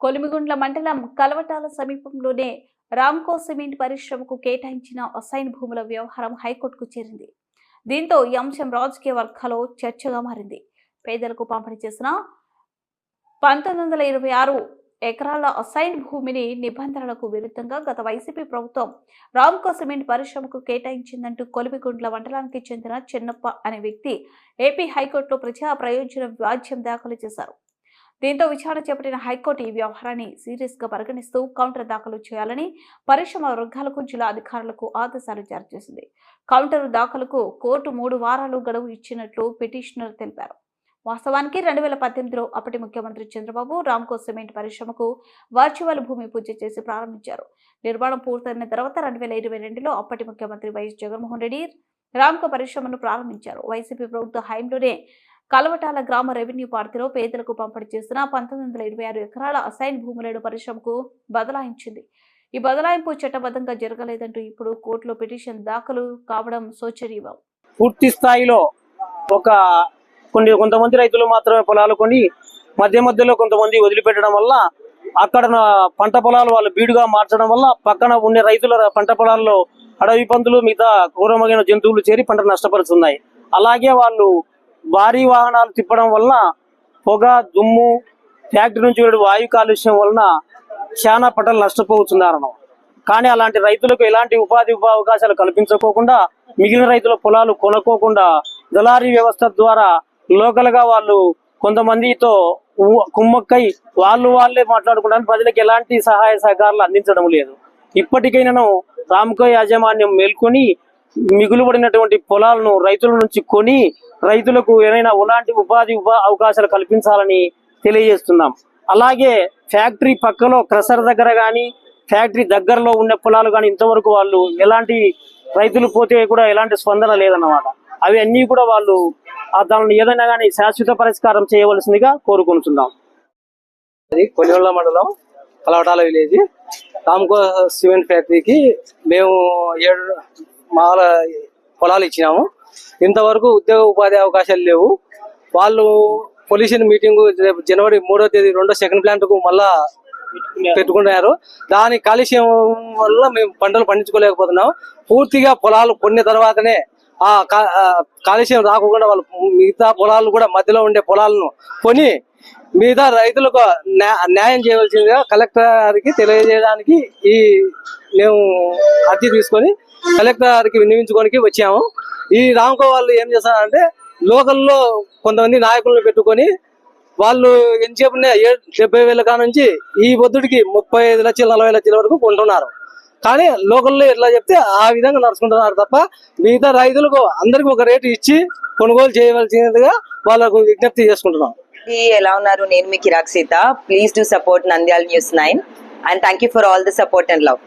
కొలిమిగుండ్ల మండలం కలవటాల సమీపంలోనే రామ్కో సిమెంట్ పరిశ్రమకు కేటాయించిన అసైన్ భూముల వ్యవహారం హైకోర్టుకు చేరింది. దీంతో ఈ అంశం రాజకీయ వర్గాల్లో చర్చగా మారింది. పేదలకు పంపిణీ చేసిన పంతొమ్మిది వందల ఇరవై ఆరు ఎకరాల అసైన్ భూమిని నిబంధనలకు విరుద్ధంగా గత వైసీపీ ప్రభుత్వం రామ్కో సిమెంట్ పరిశ్రమకు కేటాయించిందంటూ కొలిమిగుండ్ల మండలానికి చెందిన చిన్నప్ప అనే వ్యక్తి ఏపీ హైకోర్టులో ప్రజా ప్రయోజన వ్యాజ్యం దాఖలు చేశారు. దీంతో విచారణ చేపట్టిన హైకోర్టు ఈ వ్యవహారాన్ని సీరియస్గా పరిగణిస్తూ కౌంటర్ దాఖలు చేయాలని పరిశ్రమ వర్గాలకు జిల్లా అధికారులకు ఆదేశాలు జారీ చేసింది. కౌంటర్ దాఖలకు కోర్టు మూడు వారాలు గడువు ఇచ్చినట్లు పిటిషనర్ తెలిపారు. వాస్తవానికి రెండు వేల పద్దెనిమిదిలో అప్పటి ముఖ్యమంత్రి చంద్రబాబు రామ్కో సిమెంట్ పరిశ్రమకు వర్చువల్ భూమి పూజ చేసి ప్రారంభించారు. నిర్మాణం పూర్తయిన తర్వాత రెండు వేల ఇరవై రెండులో అప్పటి ముఖ్యమంత్రి వైఎస్ జగన్మోహన్ రెడ్డి రామ్కో పరిశ్రమను ప్రారంభించారు. వైసీపీ ప్రభుత్వ హయాంలోనే కలవటాల గ్రామ రెవెన్యూ పార్టీలో పేదలకు పంపిణీ చేసిన పంతొమ్మిది వందల ఇరవై ఆరు ఎకరాల అసైన్ భూములను పరిశ్రమకు బదలాయించింది. ఈ బదలాయింపు చట్టబద్ధంగా జరగలేదంటూ ఇప్పుడు కోర్టులో పిటిషన్ దాఖలు కావడం శోచనీయం. పూర్తి స్థాయిలో ఒక కొన్ని కొంతమంది రైతులు మాత్రమే పొలాలు కొని మధ్య మధ్యలో కొంతమంది వదిలిపెట్టడం వల్ల అక్కడ పంట పొలాలు వాళ్ళు బీడుగా మార్చడం వల్ల పక్కన ఉండే రైతుల పంట పొలాల్లో అడవి పందులు మిగతా క్రూరమైన జంతువులు చేరి పంట నష్టపరుస్తున్నాయి. అలాగే వాళ్ళు భారీ వాహనాలు తిప్పడం వలన పొగ దుమ్ము ఫ్యాక్టరీ నుంచి వెళ్ళే వాయు కాలుష్యం వలన చాలా పంటలు నష్టపోతున్నారు కానీ అలాంటి రైతులకు ఎలాంటి ఉపాధి అవకాశాలు కల్పించకోకుండా మిగిలిన రైతుల పొలాలు కొనుక్కోకుండా దళారీ వ్యవస్థ ద్వారా లోకల్గా వాళ్ళు కొంతమందితో కుమ్మక్కై వాళ్ళు వాళ్ళే మాట్లాడుకుంటారు ప్రజలకు ఎలాంటి సహాయ సహకారాలు అందించడం లేదు. ఇప్పటికైనాను రామకో యాజమాన్యం మేల్కొని మిగులుబడినటువంటి పొలాలను రైతుల నుంచి కొని రైతులకు ఏమైనా ఉలాంటి ఉపాధి అవకాశాలు కల్పించాలని తెలియజేస్తున్నాం. అలాగే ఫ్యాక్టరీ పక్కలో క్రషర్ దగ్గర కానీ ఫ్యాక్టరీ దగ్గరలో ఉన్న పొలాలు కానీ ఇంతవరకు వాళ్ళు ఎలాంటి రైతులు పోతే కూడా ఎలాంటి స్పందన లేదన్నమాట. అవి అన్నీ కూడా వాళ్ళు దానిని ఏదైనా కానీ శాశ్వత పరిష్కారం చేయవలసిందిగా కోరుకుంటున్నాం. అది కొలిగొండ మండలం కలవటాల విలేజ్. రామ్కో సిమెంట్ ఫ్యాక్టరీకి మేము ఏడు మాల పొలాలు ఇచ్చినాము. ఇంతవరకు ఉద్యోగ ఉపాధి అవకాశాలు లేవు. వాళ్ళు పొల్యూషన్ మీటింగ్ రేపు జనవరి మూడో తేదీ రెండో సెకండ్ ప్లాంట్కు మళ్ళా పెట్టుకుంటున్నారు దాని కాలుష్యం వల్ల మేము పంటలు పండించుకోలేకపోతున్నాం. పూర్తిగా పొలాలు కొన్న తర్వాతనే ఆ కాలుష్యం రాకుండా వాళ్ళు మిగతా పొలాలు కూడా మధ్యలో ఉండే పొలాలను కొని మిగతా రైతులకు న్యాయం చేయవలసిందిగా కలెక్టర్కి తెలియజేయడానికి ఈ మేము అర్జీ తీసుకొని కలెక్టర్కి వినియోగించుకోనికి వచ్చాము. ఈ రామ్కో వాళ్ళు ఏం చేస్తారంటే లోకల్లో కొంతమంది నాయకులను పెట్టుకొని వాళ్ళు ఎంతసేపు డెబ్బై వేల కా నుంచి ఈ పొద్దుడికి ముప్పై ఐదు లక్షలు నలభై లక్షల వరకు కొంటున్నారు. కానీ లోకల్లో ఎట్లా చెప్తే ఆ విధంగా నడుచుకుంటున్నారు తప్ప మిగతా రైతులకు అందరికి ఒక రేటు ఇచ్చి కొనుగోలు చేయవలసినదిగా వాళ్ళకు విజ్ఞప్తి చేసుకుంటున్నాం. ఈ ఎలా ఉన్నారు? నేను మీ కిరాక్ Seetha. Please to support Nandyala news nine and thank you for all the support and love